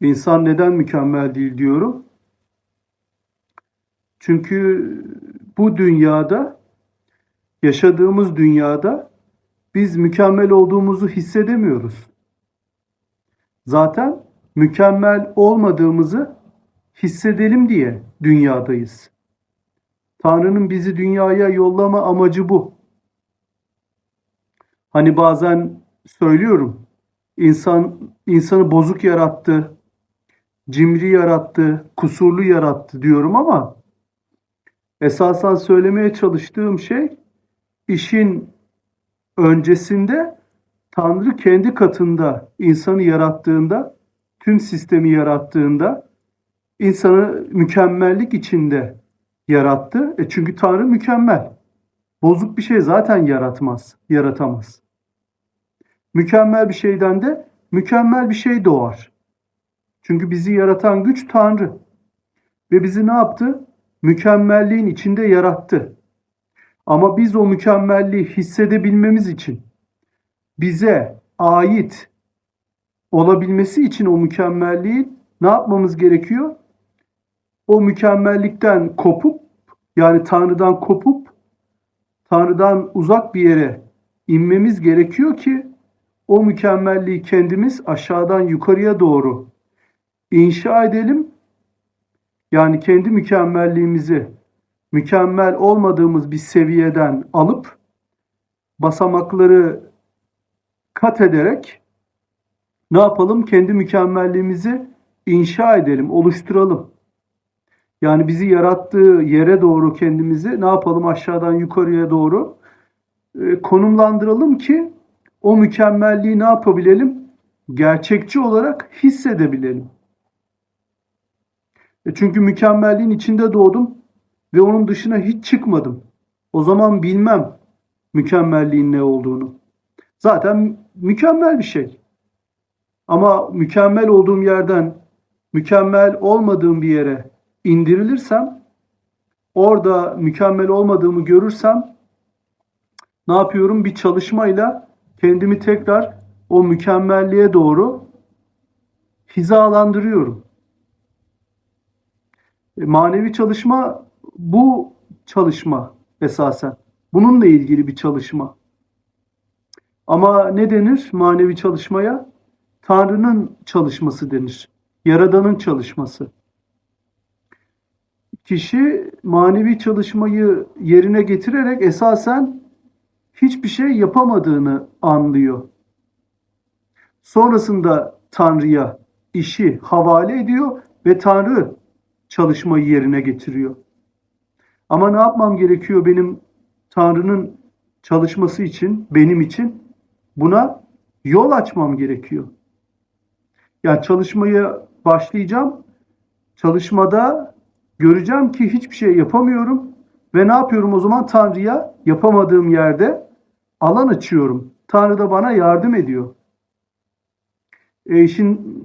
İnsan neden mükemmel değil diyorum. Çünkü bu dünyada, yaşadığımız dünyada biz mükemmel olduğumuzu hissedemiyoruz. Zaten mükemmel olmadığımızı hissedelim diye dünyadayız. Tanrı'nın bizi dünyaya yollama amacı bu. Hani bazen söylüyorum, insan insanı bozuk yarattı, cimri yarattı, kusurlu yarattı diyorum ama esasen söylemeye çalıştığım şey işin öncesinde Tanrı kendi katında insanı yarattığında, tüm sistemi yarattığında insanı mükemmellik içinde yarattı. E çünkü Tanrı mükemmel. Bozuk bir şey zaten yaratmaz, yaratamaz. Mükemmel bir şeyden de mükemmel bir şey doğar. Çünkü bizi yaratan güç Tanrı. Ve bizi ne yaptı? Mükemmelliğin içinde yarattı. Ama biz o mükemmelliği hissedebilmemiz için bize ait olabilmesi için o mükemmelliğin ne yapmamız gerekiyor? O mükemmellikten kopup yani Tanrı'dan kopup Tanrı'dan uzak bir yere inmemiz gerekiyor ki o mükemmelliği kendimiz aşağıdan yukarıya doğru inşa edelim. Yani kendi mükemmelliğimizi mükemmel olmadığımız bir seviyeden alıp basamakları kat ederek ne yapalım? Kendi mükemmelliğimizi inşa edelim, oluşturalım. Yani bizi yarattığı yere doğru kendimizi ne yapalım? Aşağıdan yukarıya doğru e, konumlandıralım ki o mükemmelliği ne yapabilelim? Gerçekçi olarak hissedebilelim. E çünkü mükemmelliğin içinde doğdum ve onun dışına hiç çıkmadım. O zaman bilmem mükemmelliğin ne olduğunu. Zaten mükemmel bir şey. Ama mükemmel olduğum yerden mükemmel olmadığım bir yere indirilirsem, orada mükemmel olmadığımı görürsem ne yapıyorum? Bir çalışmayla kendimi tekrar o mükemmelliğe doğru hizalandırıyorum. Manevi çalışma bu çalışma esasen. Bununla ilgili bir çalışma. Ama ne denir manevi çalışmaya? Tanrı'nın çalışması denir. Yaradan'ın çalışması. Kişi manevi çalışmayı yerine getirerek esasen hiçbir şey yapamadığını anlıyor. Sonrasında Tanrı'ya işi havale ediyor ve Tanrı çalışmayı yerine getiriyor. Ama ne yapmam gerekiyor benim Tanrı'nın çalışması için, benim için? Buna yol açmam gerekiyor. Yani çalışmaya başlayacağım. Çalışmada göreceğim ki hiçbir şey yapamıyorum ve ne yapıyorum o zaman Tanrı'ya yapamadığım yerde alan açıyorum. Tanrı da bana yardım ediyor. E işin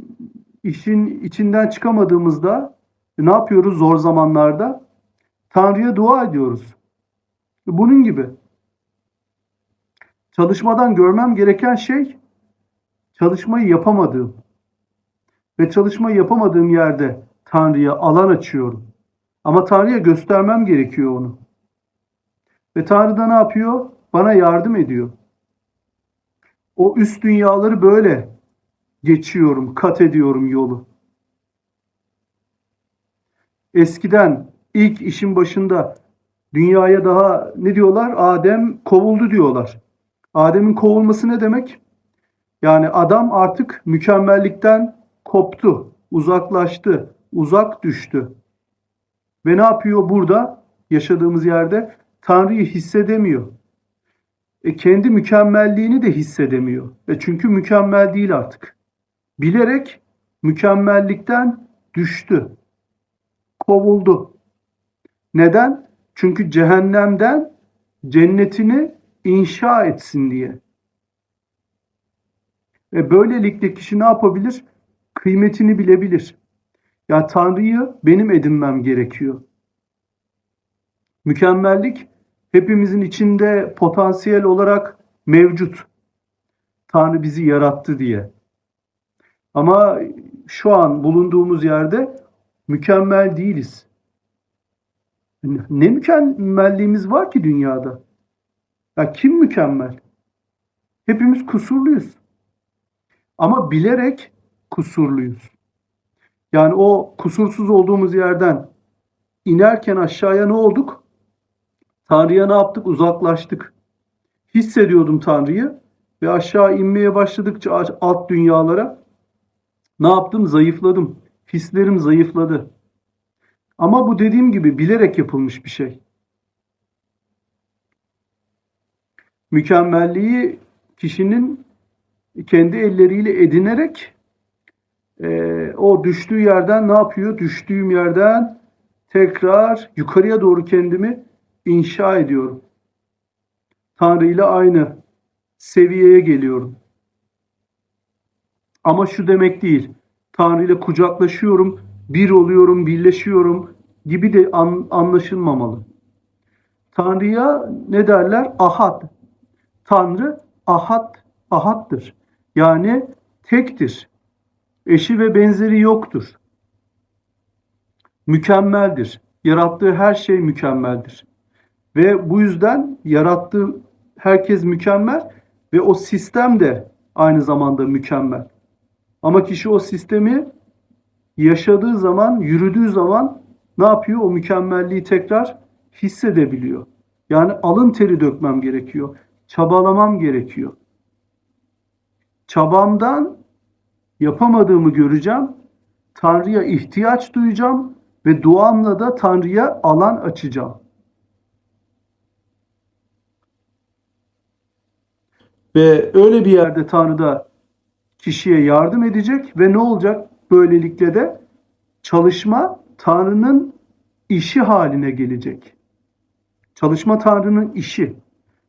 işin içinden çıkamadığımızda ne yapıyoruz zor zamanlarda? Tanrı'ya dua ediyoruz. Bunun gibi. Çalışmadan görmem gereken şey çalışmayı yapamadığım. Ve çalışmayı yapamadığım yerde Tanrı'ya alan açıyorum. Ama Tanrı'ya göstermem gerekiyor onu. Ve Tanrı da ne yapıyor? Bana yardım ediyor. O üst dünyaları böyle geçiyorum, kat ediyorum yolu. Eskiden ilk işin başında dünyaya daha ne diyorlar? Adem kovuldu diyorlar. Adem'in kovulması ne demek? Yani adam artık mükemmellikten koptu, uzaklaştı, uzak düştü. Ve ne yapıyor burada? Yaşadığımız yerde Tanrı'yı hissedemiyor. E kendi mükemmelliğini de hissedemiyor. E çünkü mükemmel değil artık. Bilerek mükemmellikten düştü. Kovuldu. Neden? Çünkü cehennemden cennetini inşa etsin diye. Ve böylelikle kişi ne yapabilir? Kıymetini bilebilir. Ya Tanrı'yı benim edinmem gerekiyor. Mükemmellik hepimizin içinde potansiyel olarak mevcut. Tanrı bizi yarattı diye. Ama şu an bulunduğumuz yerde mükemmel değiliz. Ne mükemmelliğimiz var ki dünyada? Ya kim mükemmel? Hepimiz kusurluyuz. Ama bilerek kusurluyuz. Yani o kusursuz olduğumuz yerden inerken aşağıya ne olduk? Tanrı'ya ne yaptık? Uzaklaştık. Hissediyordum Tanrı'yı ve aşağı inmeye başladıkça alt dünyalara ne yaptım? Zayıfladım. Hislerim zayıfladı. Ama bu dediğim gibi bilerek yapılmış bir şey. Mükemmelliği kişinin kendi elleriyle edinerek e, o düştüğü yerden ne yapıyor? Düştüğüm yerden tekrar yukarıya doğru kendimi inşa ediyorum. Tanrı ile aynı seviyeye geliyorum. Ama şu demek değil. Tanrı ile kucaklaşıyorum, bir oluyorum, birleşiyorum gibi de an, anlaşılmamalı. Tanrı'ya ne derler? Ahad. Tanrı ahad, ahattır. Yani tektir. Eşi ve benzeri yoktur. Mükemmeldir. Yarattığı her şey mükemmeldir. Ve bu yüzden yarattığı herkes mükemmel ve o sistem de aynı zamanda mükemmel. Ama kişi o sistemi yaşadığı zaman, yürüdüğü zaman ne yapıyor? O mükemmelliği tekrar hissedebiliyor. Yani alın teri dökmem gerekiyor. Çabalamam gerekiyor. Çabamdan yapamadığımı göreceğim. Tanrı'ya ihtiyaç duyacağım ve duamla da Tanrı'ya alan açacağım. Ve öyle bir yerde Tanrı da kişiye yardım edecek ve ne olacak? Böylelikle de çalışma Tanrı'nın işi haline gelecek. Çalışma Tanrı'nın işi.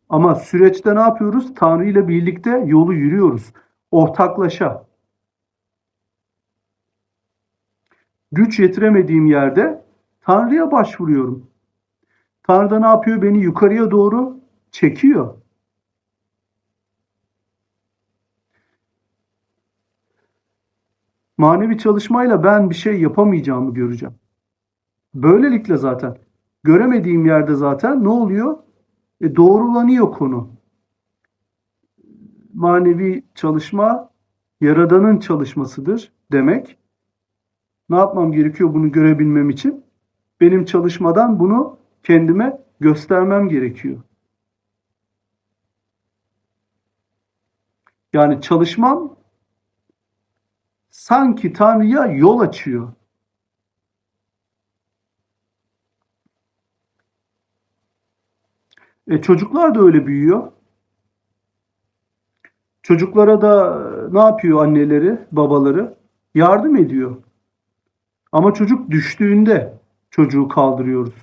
Ama süreçte ne yapıyoruz? Tanrı ile birlikte yolu yürüyoruz. Ortaklaşa. Güç yetiremediğim yerde Tanrı'ya başvuruyorum. Tanrı da ne yapıyor? Beni yukarıya doğru çekiyor. Manevi çalışmayla ben bir şey yapamayacağımı göreceğim. Böylelikle zaten göremediğim yerde zaten ne oluyor? E, doğrulanıyor konu. Manevi çalışma Yaradan'ın çalışmasıdır demek. Ne yapmam gerekiyor bunu görebilmem için? Benim çalışmadan bunu kendime göstermem gerekiyor. Yani çalışmam sanki Tanrı'ya yol açıyor. E, çocuklar da öyle büyüyor. Çocuklara da ne yapıyor anneleri, babaları? Yardım ediyor. Ama çocuk düştüğünde çocuğu kaldırıyoruz.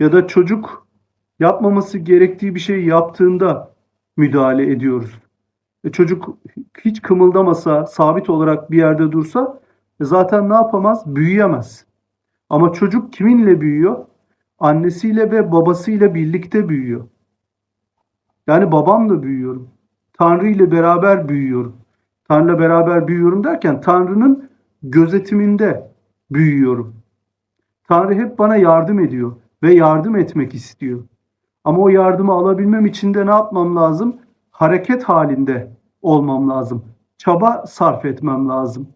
Ya da çocuk yapmaması gerektiği bir şey yaptığında müdahale ediyoruz. E çocuk hiç kımıldamasa, sabit olarak bir yerde dursa e zaten ne yapamaz? Büyüyemez. Ama çocuk kiminle büyüyor? Annesiyle ve babasıyla birlikte büyüyor. Yani babamla büyüyorum. Tanrı ile beraber büyüyorum. Tanrı'yla beraber büyüyorum derken Tanrı'nın gözetiminde büyüyorum. Tanrı hep bana yardım ediyor ve yardım etmek istiyor. Ama o yardımı alabilmem için de ne yapmam lazım? Hareket halinde olmam lazım. Çaba sarf etmem lazım.